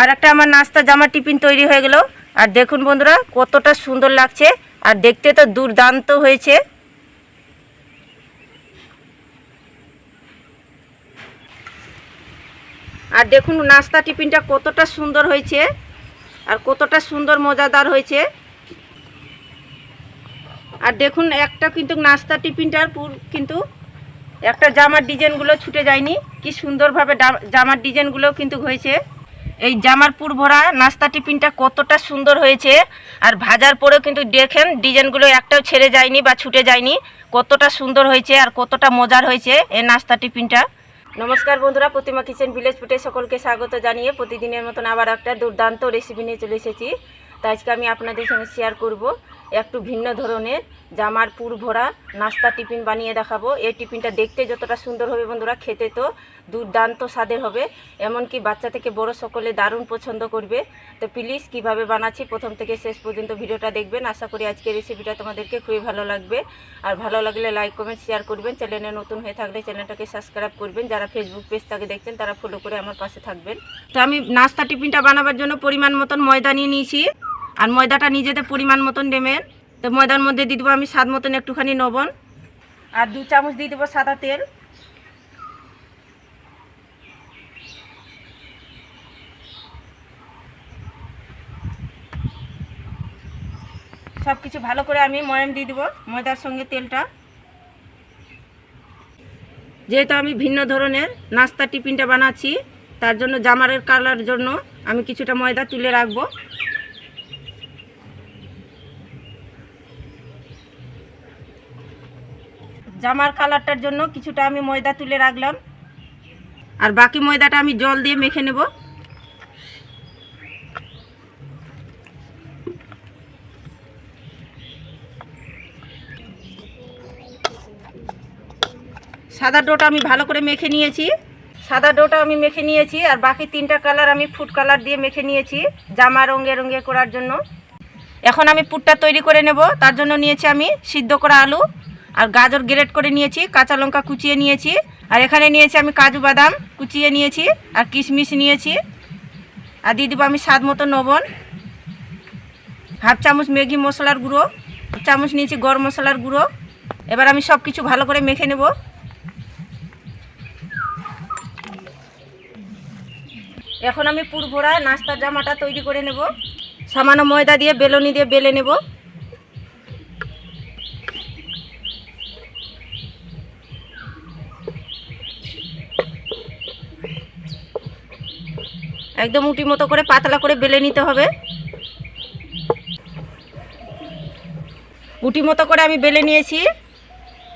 আর একটা আমার নাস্তা জামার টিফিন তৈরি হয়ে গেল। আর দেখুন বন্ধুরা, কতটা সুন্দর লাগছে। আর দেখতে তো দুর্দান্ত হয়েছে। আর দেখুন নাস্তা টিফিনটা কতটা সুন্দর হয়েছে। আর কতটা সুন্দর মজাদার হয়েছে। আর দেখুন একটা কিন্তু নাস্তা টিফিনটার পুর কিন্তু একটা জামার ডিজাইনগুলো ছুটে যায়নি। কি সুন্দরভাবে জামার ডিজাইনগুলো কিন্তু হয়েছে। এই জামারপুর ভরা নাস্তা টিফিনটা কতটা সুন্দর হয়েছে। আর ভাজার পরেও কিন্তু দেখেন, ডিজাইনগুলো একটাও ছেড়ে যায়নি বা ছুটে যায়নি। কতটা সুন্দর হয়েছে আর কতটা মজার হয়েছে এই নাস্তা টিফিনটা। নমস্কার বন্ধুরা, প্রতিমা কিচেন ভিলেজ ফুটে সকলকে স্বাগত জানিয়ে প্রতিদিনের মতন আবার একটা দুর্দান্ত রেসিপি নিয়ে চলে এসেছি। তো আজকে আমি আপনাদের সঙ্গে শেয়ার করব। একটু ভিন্ন ধরনের। জামার পুর ভরা, নাস্তা টিফিন বানিয়ে দেখাবো। এই টিফিনটা দেখতে যতটা সুন্দর হবে বন্ধুরা, খেতে তো দুর্দান্ত স্বাদের হবে। এমনকি বাচ্চা থেকে বড় সকলে দারুণ পছন্দ করবে। তো প্লিজ, কীভাবে বানাচ্ছি প্রথম থেকে শেষ পর্যন্ত ভিডিওটা দেখবেন। আশা করি আজকের রেসিপিটা তোমাদেরকে খুবই ভালো লাগবে। আর ভালো লাগলে লাইক কমেন্ট শেয়ার করবেন। চ্যানেলে নতুন হয়ে থাকলে চ্যানেলটাকে সাবস্ক্রাইব করবেন। যারা ফেসবুক পেজ থেকে দেখছেন, তারা ফলো করে আমার পাশে থাকবেন। তো আমি নাস্তা টিফিনটা বানাবার জন্য পরিমাণ মতন ময়দা নিয়ে নিয়েছি। আর ময়দাটা নিজেদের পরিমাণ মতন নেবেন। তো ময়দার মধ্যে দিয়ে দেবো আমি স্বাদ মতন একটুখানি লবণ। আর দু চামচ দিয়ে দেবো সাদা তেল। সব কিছু ভালো করে আমি ময়াম দিয়ে দেবো ময়দার সঙ্গে তেলটা। যেহেতু আমি ভিন্ন ধরনের নাস্তা টিফিনটা বানাচ্ছি, তার জন্য জামারের কালার জন্য আমি কিছুটা ময়দা তুলে রাখব। জামার কালারটার জন্য কিছুটা আমি ময়দা তুলে রাখলাম। আর বাকি ময়দাটা আমি জল দিয়ে মেখে নেব। সাদা ডোটা আমি ভালো করে মেখে নিয়েছি। সাদা ডোটা আমি মেখে নিয়েছি আর বাকি তিনটা কালার আমি ফুড কালার দিয়ে মেখে নিয়েছি, জামা রঙে রঙে করার জন্য। এখন আমি পুরটা তৈরি করে নেব। তার জন্য নিয়েছি আমি সিদ্ধ করা আলু। আর গাজর গ্রেট করে নিয়েছি, কাঁচা লঙ্কা কুচিয়ে নিয়েছি, আর এখানে নিয়েছি আমি কাজু বাদাম কুচিয়ে নিয়েছি, আর কিশমিশ নিয়েছি, আর দিয়ে দেবো আমি স্বাদ মতো লবণ, হাফ চামচ ম্যাগি মশলার গুঁড়ো চামচ নিয়েছি গরম মশলার গুঁড়ো, এবার আমি সব কিছু ভালো করে মেখে নেব। এখন আমি পুর ভরা নাস্তার জামাটা তৈরি করে নেব। সামান্য ময়দা দিয়ে, বেলনি দিয়ে বেলে নেব। একদম উটি মতো করে পাতলা করে বেলে নিতে হবে। উটি মতো করে আমি বেলে নিয়েছি।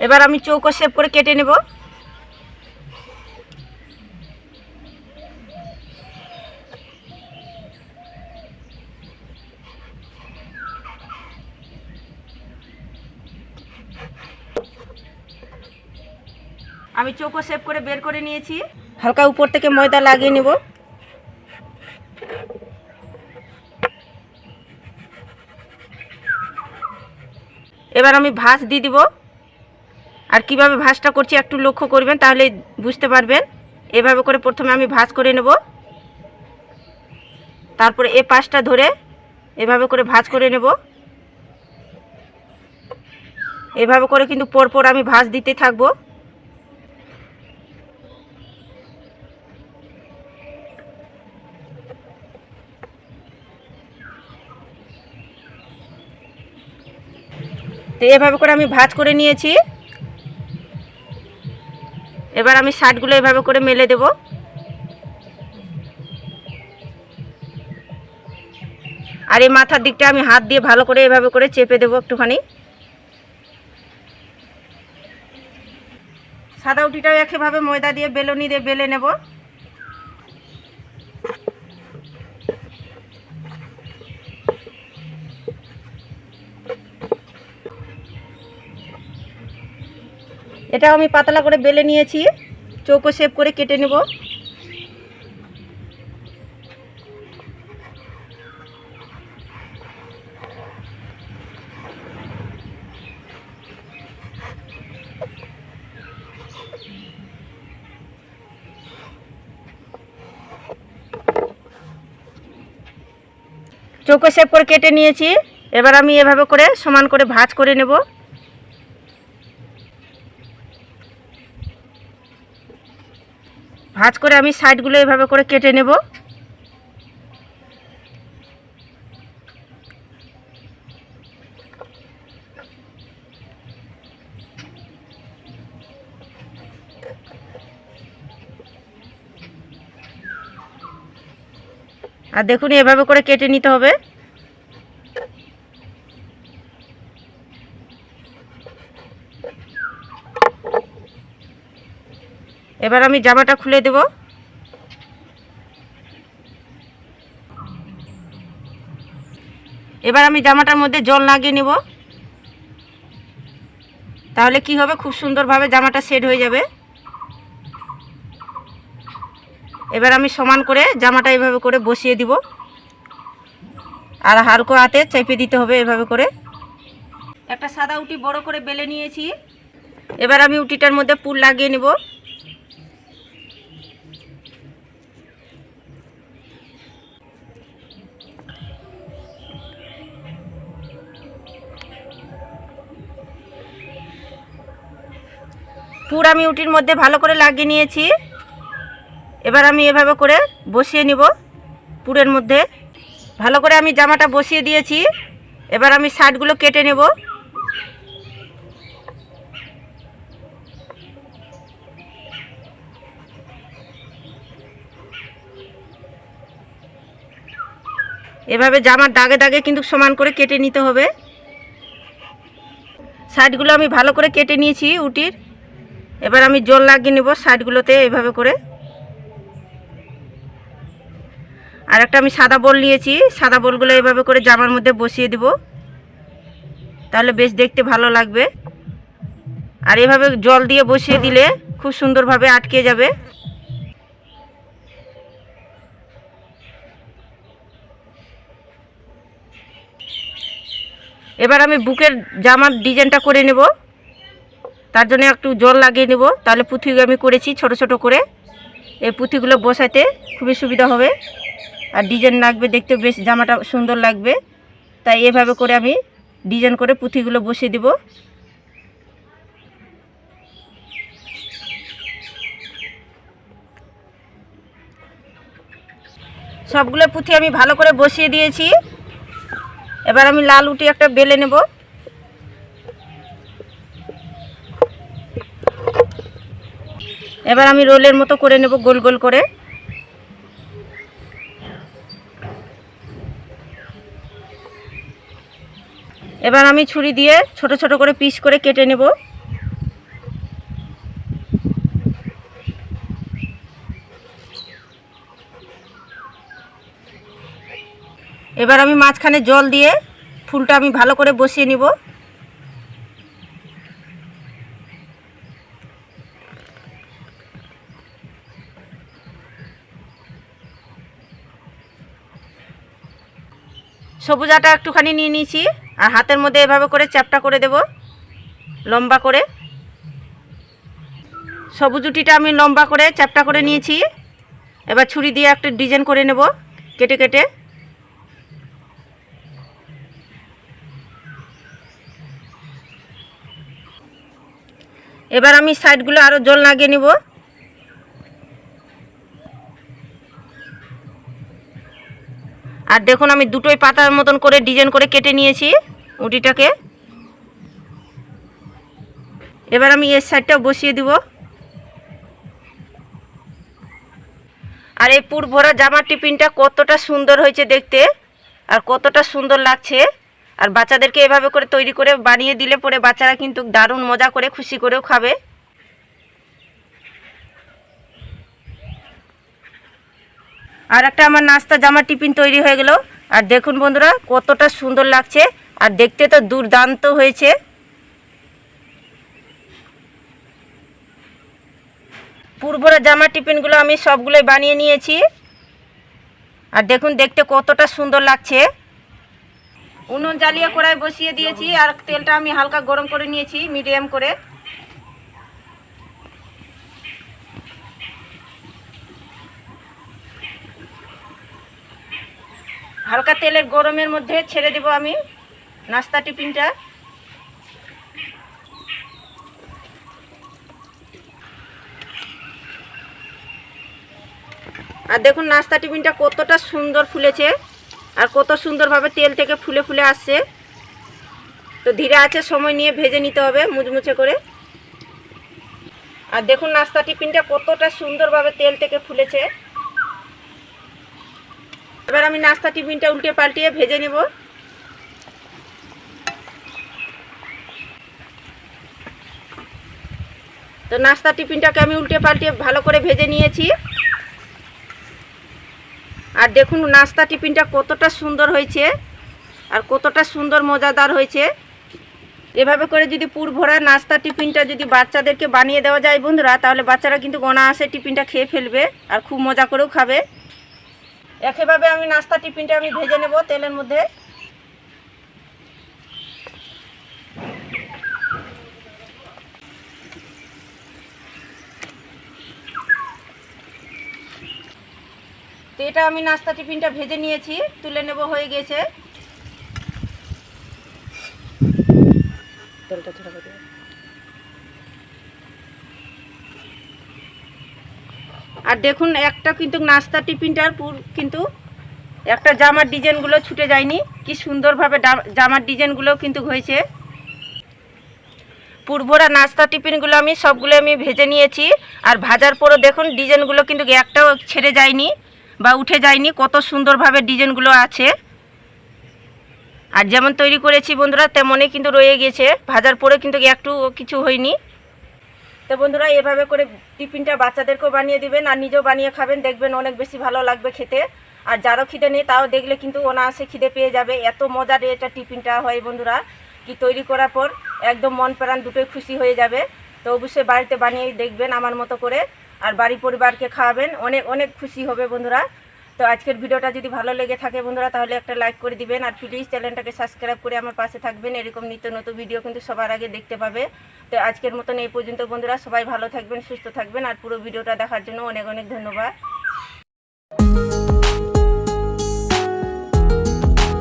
এবার আমি চৌকো শেপ করে কেটে নেব। আমি চৌকো শেপ করে বের করে নিয়েছি। হালকা উপর থেকে ময়দা লাগিয়ে নেব। এবার আমি ভাঁজ দিয়ে দিব। আর কীভাবে ভাঁজটা করছি একটু লক্ষ্য করবেন, তাহলে বুঝতে পারবেন। এভাবে করে প্রথমে আমি ভাঁজ করে নেব। তারপরে এ পাশটা ধরে এভাবে করে ভাঁজ করে নেব। এভাবে করে কিন্তু পরপর আমি ভাঁজ দিতে থাকব। তো এভাবে করে আমি ভাজ করে নিয়েছি। এবার আমি শার্টগুলো এভাবে করে মেলে দেব। আর এই মাথার দিকটা আমি হাত দিয়ে ভালো করে এভাবে করে চেপে দেবো একটুখানি। সাদা উটিটাও একইভাবে ময়দা দিয়ে বেলনি দিয়ে বেলে নেব। এটাও আমি পাতলা করে বেলে নিয়েছি। চৌকো শেপ করে কেটে নেব। চৌকো শেপ করে কেটে নিয়েছি। এবার আমি এভাবে করে সমান করে ভাজ করে নেব। ভাঁজ করে আমি সাইডগুলো এভাবে করে কেটে নেব। আর দেখুন এভাবে করে কেটে নিতে হবে। এবার আমি জামাটা খুলে দেব। এবার আমি জামাটার মধ্যে জল লাগিয়ে নেব। তাহলে কি হবে? খুব সুন্দরভাবে জামাটা সেট হয়ে যাবে। এবার আমি সমান করে জামাটা এভাবে করে বসিয়ে দিব। আর হালকা হাতে চেপে দিতে হবে এভাবে করে। একটা সাদা উটি বড় করে বেলে নিয়েছি। এবার আমি উটিটার মধ্যে পুল লাগিয়ে নেব। পুর আমি উটির মধ্যে ভালো করে লাগিয়ে নিয়েছি। এবার আমি এভাবে করে বসিয়ে নিব পুরের মধ্যে। ভালো করে আমি জামাটা বসিয়ে দিয়েছি। এবার আমি শার্টগুলো কেটে নেব। এভাবে জামার দাগে দাগে কিন্তু সমান করে কেটে নিতে হবে। শার্টগুলো আমি ভালো করে কেটে নিয়েছি উটির। এবার আমি জল লাগিয়ে নেব সাইডগুলোতে এভাবে করে। আর একটা আমি সাদা বল নিয়েছি, সাদা বলগুলো এভাবে করে জামার মধ্যে বসিয়ে দিব। তাহলে বেশ দেখতে ভালো লাগবে। আর এভাবে জল দিয়ে বসিয়ে দিলে খুব সুন্দরভাবে আটকে যাবে। এবার আমি বুকের জামার ডিজাইনটা করে নেব। তার জন্য একটু জল লাগিয়ে নেব। তাহলে পুঁথি আমি করেছি ছোট ছোট করে। এই পুঁথিগুলো বসাতে খুবই সুবিধা হবে। আর ডিজাইন লাগবে, দেখতে বেশ জামাটা সুন্দর লাগবে। তাই এভাবে করে আমি ডিজাইন করে পুঁথিগুলো বসিয়ে দিব। সবগুলো পুঁথি আমি ভালো করে বসিয়ে দিয়েছি। এবার আমি লাল উটি একটা বেলে নেব। এবার আমি রোলের মতো করে নেব গোল গোল করে। এবার আমি ছুরি দিয়ে ছোট ছোট করে পিস করে কেটে নেব। এবার আমি মাঝখানে জল দিয়ে ফুলটা আমি ভালো করে বসিয়ে নিব। সবুজ আটা একটুখানি নিয়ে নিয়েছি। আর হাতের মধ্যে এভাবে করে চ্যাপটা করে দেব। লম্বা করে। সবুজ উটিটা আমি লম্বা করে চ্যাপটা করে নিয়েছি। এবার ছুরি দিয়ে একটা ডিজাইন করে নেব, কেটে কেটে। এবার আমি সাইডগুলো আরও জল লাগিয়ে নিব। আর দেখুন আমি দুটোই পাতার মতন করে ডিজাইন করে কেটে নিয়েছি উটিটাকে এবার আমি এর সাইডটাও বসিয়ে দিব। আর এই পুর ভরা জামার টিফিনটা কতটা সুন্দর হয়েছে দেখতে, আর কতটা সুন্দর লাগছে। আর বাচ্চাদেরকে এভাবে করে তৈরি করে বানিয়ে দিলে পরে বাচ্চারা কিন্তু দারুণ মজা করে, খুশি করেও খাবে। আর একটা আমার নাস্তা জামা টিফিন তৈরি হয়ে গেল। আর দেখুন বন্ধুরা, কতটা সুন্দর লাগছে। আর দেখতে তো দুর্দান্ত হয়েছে। পূর্বরা জামা টিফিনগুলো আমি সবগুলোই বানিয়ে নিয়েছি। আর দেখুন, দেখতে কতটা সুন্দর লাগছে। উনুন জ্বালিয়ে কড়াই বসিয়ে দিয়েছি। আর তেলটা আমি হালকা গরম করে নিয়েছি, মিডিয়াম করে। হালকা তেলের গরমের মধ্যে ছেড়ে দেব আমি নাস্তা টিফিনটা। আর দেখুন নাস্তা টিফিনটা কতটা সুন্দর ফুলেছে আর কত সুন্দরভাবে তেল থেকে ফুলে ফুলে আসছে। তো ধীরে আছে, সময় নিয়ে ভেজে নিতে হবে মুচমুচে করে। আর দেখুন নাস্তা টিফিনটা কতটা সুন্দরভাবে তেল থেকে ফুলেছে। এবার আমি নাস্তা টিফিনটা উল্টে পাল্টিয়ে ভেজে নেব। তো নাস্তা টিফিনটাকে আমি উল্টে পাল্টিয়ে ভালো করে ভেজে নিয়েছি। আর দেখুন নাস্তা টিফিনটা কতটা সুন্দর হয়েছে আর কতটা সুন্দর মজাদার হয়েছে। এভাবে করে যদি পুর ভরা নাস্তা টিফিনটা যদি বাচ্চাদেরকে বানিয়ে দেওয়া যায় বন্ধুরা, তাহলে বাচ্চারা কিন্তু গোনা আসে টিফিনটা খেয়ে ফেলবে আর খুব মজা করেও খাবে। একইভাবে আমি নাস্তা টিফিনটা আমি ভেজে নেব তেলের মধ্যে। তো এটা আমি নাস্তা টিফিনটা ভেজে নিয়েছি, তুলে নেব হয়ে গেছে। তেলটা ছড়াবো দিয়ে। আর দেখুন, একটা কিন্তু নাস্তা টিফিনটার পুর কিন্তু একটা জামার ডিজাইনগুলো ছুটে যায়নি। কি সুন্দরভাবে জামার ডিজাইনগুলো কিন্তু হয়েছে। পূর্বরা নাস্তা টিফিনগুলো আমি সবগুলো আমি ভেজে নিয়েছি। আর ভাজার পরও দেখুন, ডিজাইনগুলো কিন্তু একটাও ছেড়ে যায়নি বা উঠে যায়নি। কত সুন্দরভাবে ডিজাইনগুলো আছে। আর যেমন তৈরি করেছি বন্ধুরা, তেমনই কিন্তু রয়ে গেছে। ভাজার পরে কিন্তু একটু কিছু হয়নি। তো বন্ধুরা, এভাবে করে টিফিনটা বাচ্চাদেরকেও বানিয়ে দিবেন আর নিজেও বানিয়ে খাবেন। দেখবেন অনেক বেশি ভালো লাগবে খেতে। আর যারও খিদে নেই, তাও দেখলে কিন্তু অনায়াসে খিদে পেয়ে যাবে। এত মজার এটা টিফিনটা হয় বন্ধুরা, কি তৈরি করার পর একদম মন প্রাণ দুটোই খুশি হয়ে যাবে। তো অবশ্যই বাড়িতে বানিয়ে দেখবেন আমার মতো করে। আর বাড়ি পরিবারকে খাওয়াবেন, অনেক অনেক খুশি হবে বন্ধুরা। তো আজকের ভিডিওটা যদি ভালো লেগে থাকে বন্ধুরা, তাহলে একটা লাইক করে দিবেন। আর প্লিজ চ্যানেলটাকে সাবস্ক্রাইব করে আমার পাশে থাকবেন। এরকম নিত্য নতুন ভিডিও কিন্তু সবার আগে দেখতে পাবে। তো আজকের মতন এই পর্যন্ত বন্ধুরা, সবাই ভালো থাকবেন, সুস্থ থাকবেন। আর পুরো ভিডিওটা দেখার জন্য অনেক অনেক ধন্যবাদ।